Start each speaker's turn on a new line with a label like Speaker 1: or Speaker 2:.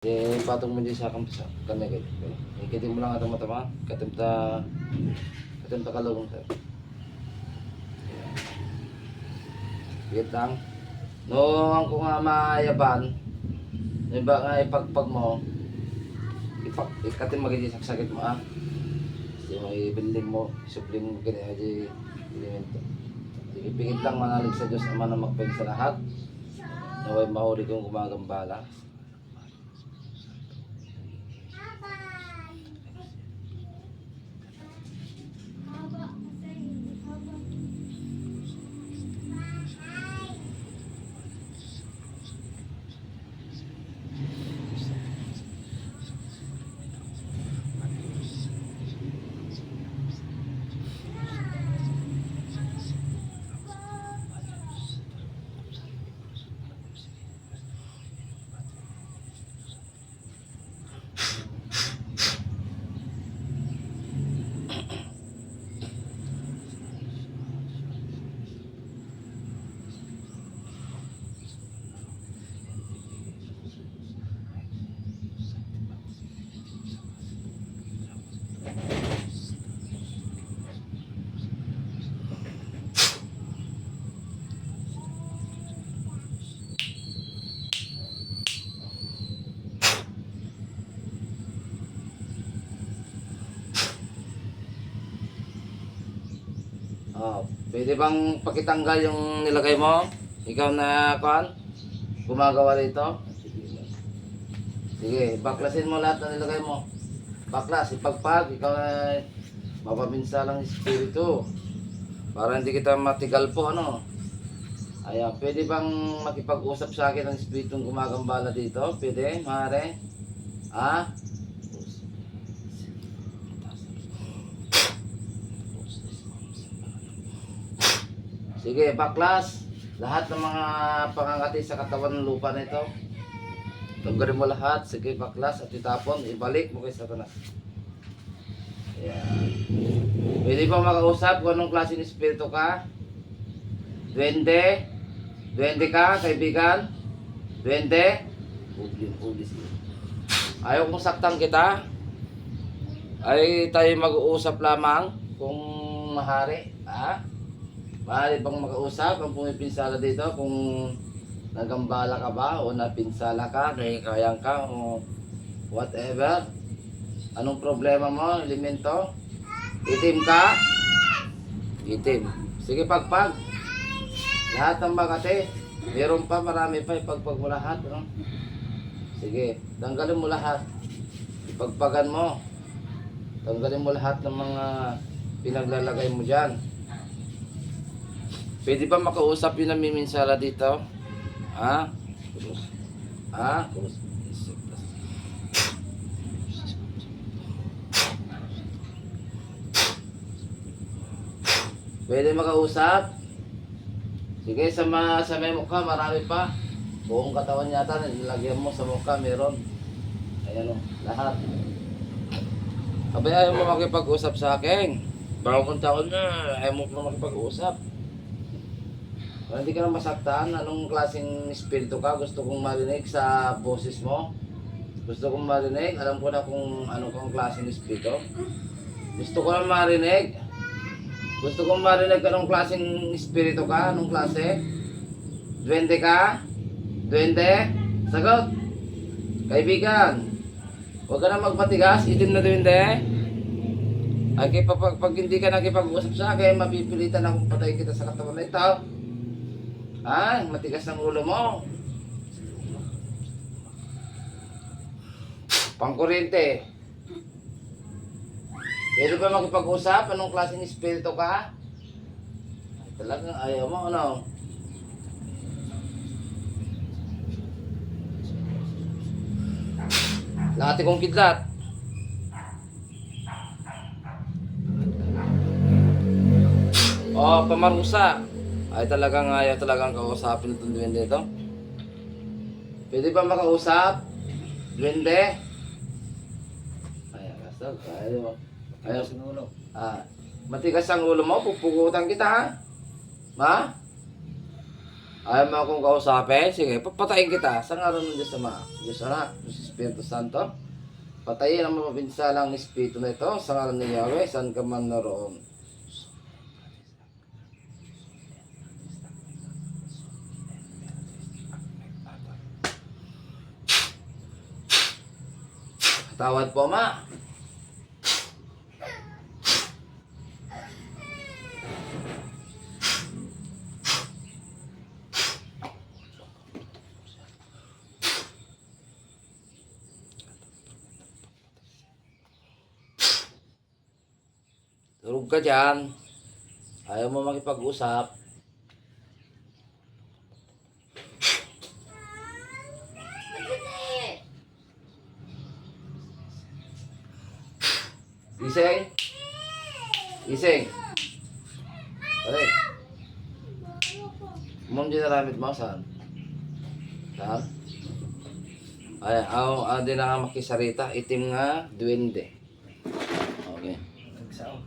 Speaker 1: Eh, patong mo din sa sa kanya kayo. Ikitin mo lang atang mata ma. Katimta, katimta kalawang tayo. Wait lang. No, ang kung nga maayaban, yung ba nga ipagpag mo, ipak, ikatin magiging saksakit mo ah. Kasi mo i-building mo, supling mo kanya di elemento. Sige, pigit lang manalig sa Diyos Ama na magpag sa lahat. Naway mahuli kong gumagambala. Oh, pwede bang pakitanggal yung nilagay mo? Ikaw na kan? Gumagawa rito? Sige, baklasin mo lahat ng nilagay mo. Baklas, ipagpag, ikaw ay mapaminsa lang espiritu. Para hindi kita matigal po, ano? Ayan, pwede bang makipag-usap sa akin ng espiritong gumagambala dito? Pwede, maaari? Ha? Sige, baklas. Lahat ng mga pangangati sa katawan ng lupa na ito. Tanggalin mo lahat. Sige, baklas at itapon. Ibalik mo kay Satanas. Ayan. Pwede ba makausap kung anong klase ng espiritu ka? Duwende? Duwende ka, kaibigan? Duwende? Ugli, ugli siya. Ayaw kong saktan kita. Ay tayo mag-uusap lamang kung mahari. Ha? Maaari bang makausap ang pumipinsala dito kung nagambala ka ba o napinsala ka, kayang ka o whatever. Anong problema mo, elemento? Itim ka? Itim. Sige, pagpag. Lahat ng bagate. Meron pa, marami pa. Ipagpag mo lahat. Ano? Sige, tanggalin mo lahat. Ipagpagan mo. Tanggalin mo lahat ng mga pinaglalagay mo dyan. Pwede ba makausap yung namiminsala dito? Ha? Ha? Pwede makausap? Sige, sa, ma sa may mukha, marami pa. Buong katawan yata, nilagyan mo sa mukha, meron. Ayan o, lahat. Abay, ayaw mo makipag-usap sa akin. Bagong taon na, ayaw mo pa makipag-usap. Kung hindi ka na masaktan, anong klaseng espiritu ka? Gusto kong marinig sa boses mo. Gusto kong marinig, alam ko na kung anong kong klaseng espiritu. Gusto ko lang marinig. Gusto kong marinig anong klaseng espiritu ka, anong klase. Duwende ka? Duwende? Sagot! Kaibigan, huwag ka na magpatigas, itim na duwende. Ay, pag, pag hindi ka nakipag-usap sa akin, mapipilitan akong patay kita sa katawan na ito. Ay, matigas ang ulo mo. Pangkurente. Pwede ba makipag-usap? Anong klaseng espiritu ka? Ay, talagang ayaw mo, ano? Lati kong kidlat. Oh, pamarusa. Ay talagang ayaw talagang kausapin itong duwende ito. Pwede ba makausap? Duwende? Ay, kasal. Ayaw. Ayaw sa ulo. Ah, matigas ang ulo mo, pupugutan kita ha? Ma? Ayaw mo akong kausapin? Sige, papatayin kita. Sa ngalan ng Diyos Ama, Diyos Anak, Diyos Espiritu Santo. Patayin ang mga pinsalang espiritu na ito sa ngalan ni Yahweh, saan ka man naroon. Tawad po, Ma. Tulog ka dyan. Ayaw mo makipag-usap. Gising? Gising? Balik. Mom, di naramit mo, saan? Saan? Ay, aw, ah, di na nga makisarita. Itim nga, duwende. Okay.
Speaker 2: Nagsao.